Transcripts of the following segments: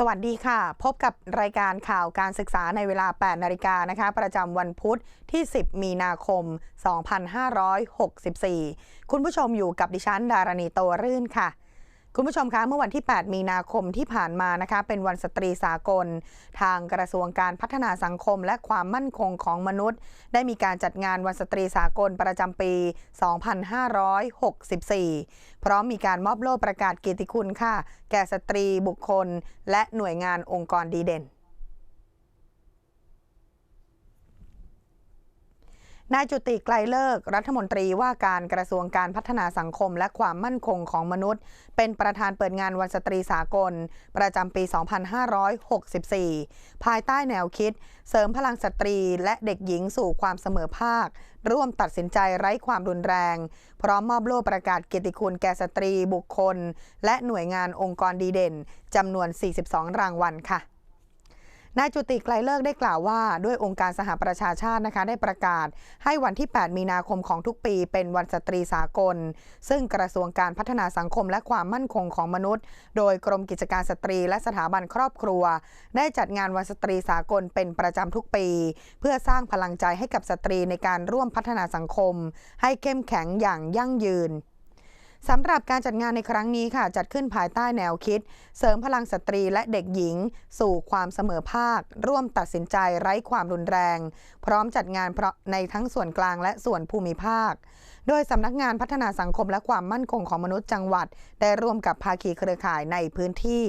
สวัสดีค่ะ พบกับรายการข่าวการศึกษาในเวลา 8 นาฬิกานะคะ ประจำวันพุธที่ 10 มีนาคม 2564 คุณผู้ชมอยู่กับดิฉันดารณีโตรื่นค่ะ คุณผู้ชมคะเมื่อวันที่ 8 มีนาคมที่ผ่านมานะคะเป็นวันสตรีสากล ทางกระทรวงการพัฒนาสังคมและความมั่นคงของมนุษย์ ได้มีการจัดงานวันสตรีสากลประจำปี 2564 พร้อมมีการมอบโล่ประกาศเกียรติคุณค่ะ แก่สตรีบุคคล และหน่วยงานองค์กรดีเด่น นายจุติไกลเลิก รัฐมนตรีว่าการกระทรวงการพัฒนาสังคมและความมั่นคงของมนุษย์ เป็นประธานเปิดงานวันสตรีสากล ประจำปี 2564 ภายใต้แนวคิด เสริมพลังสตรีและเด็กหญิงสู่ความเสมอภาค ร่วมตัดสินใจไร้ความรุนแรง พร้อมมอบโล่ประกาศเกียรติคุณแก่สตรีบุคคล และหน่วยงานองค์กรดีเด่นจำนวน 42 รางวัลค่ะ นายจุติไกลเลิกได้กล่าวว่า ด้วยองค์การสหประชาชาตินะคะได้ประกาศ ให้วันที่ 8 มีนาคมของทุกปี เป็นวันสตรีสากล ซึ่งกระทรวงการพัฒนาสังคมและความมั่นคงของมนุษย์ โดยกรมกิจการสตรีและสถาบันครอบครัว ได้จัดงานวันสตรีสากลเป็นประจำทุกปี เพื่อสร้างพลังใจให้กับสตรีในการร่วมพัฒนาสังคม ให้เข้มแข็งอย่างยั่งยืน สำหรับการจัดงานในครั้งนี้ค่ะ จัดขึ้นภายใต้แนวคิด เสริมพลังสตรีและเด็กหญิง สู่ความเสมอภาค ร่วมตัดสินใจไร้ความรุนแรง พร้อมจัดงานในทั้งส่วนกลางและส่วนภูมิภาค โดยสำนักงานพัฒนาสังคมและความมั่นคงของมนุษย์จังหวัด ได้ร่วมกับภาคีเครือข่ายในพื้นที่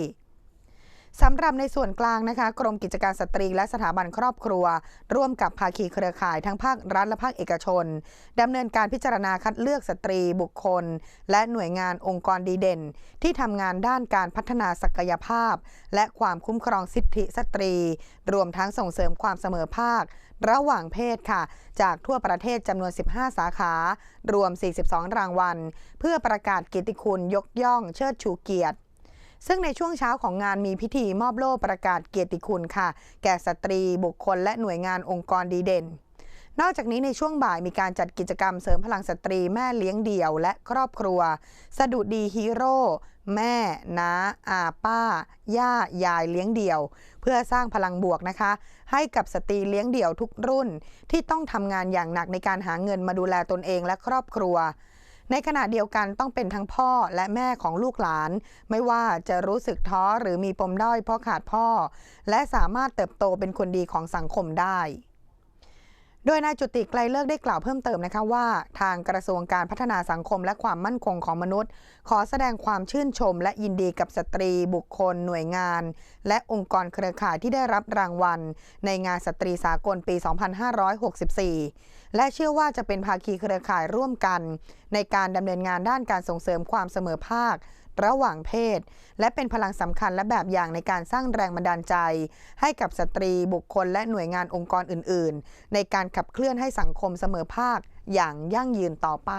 สำหรับในส่วนกลางนะคะ กรมกิจการสตรีและสถาบันครอบครัว ร่วมกับภาคีเครือข่ายทั้งภาครัฐและภาคเอกชนดำเนินการพิจารณาคัดเลือกสตรีบุคคล และหน่วยงานองค์กรดีเด่น ที่ทำงานด้านการพัฒนาศักยภาพ และความคุ้มครองสิทธิสตรี รวมทั้งส่งเสริมความเสมอภาค ระหว่างเพศค่ะ จากทั่วประเทศจำนวน 15 สาขา รวม 42 รางวัล เพื่อประกาศกียรติคุณยกย่องเชิดชูเกียรติ ซึ่งในช่วงเช้าของงานมีพิธีมอบโล่ประกาศเกียรติคุณค่ะ แก่สตรีบุคคลและหน่วยงานองค์กรดีเด่น นอกจากนี้ในช่วงบ่ายมีการจัดกิจกรรมเสริมพลังสตรีแม่เลี้ยงเดี่ยวและครอบครัว สดุดีฮีโร่แม่ น้า อาป้า ย่า ยายเลี้ยงเดี่ยว เพื่อสร้างพลังบวกนะคะ ให้กับสตรีเลี้ยงเดี่ยวทุกรุ่น ที่ต้องทำงานอย่างหนักในการหาเงินมาดูแลตนเองและครอบครัว ในขณะเดียวกันต้องเป็นทั้งพ่อและแม่ของลูกหลาน ไม่ว่าจะรู้สึกท้อหรือมีปมด้อยเพราะขาดพ่อ และสามารถเติบโตเป็นคนดีของสังคมได้ โดยนายจุติไกลเลิกได้กล่าวเพิ่มเติมนะคะว่า ทางกระทรวงการพัฒนาสังคมและความมั่นคงของมนุษย์ ขอแสดงความชื่นชม และยินดีกับสตรีบุคคล หน่วยงาน และองค์กรเครือข่ายที่ได้รับรางวัล ในงานสตรีสากลปี 2564 และเชื่อว่าจะเป็นภาคีเครือข่ายร่วมกัน ในการดำเนินงานด้านการส่งเสริมความเสมอภาค ระหว่างเพศ และเป็นพลังสำคัญและแบบอย่างในการสร้างแรงบันดาลใจ ให้กับสตรีบุคคลและหน่วยงานองค์กรอื่น ๆ ในการขับเคลื่อนให้สังคมเสมอภาคอย่างยั่งยืนต่อไป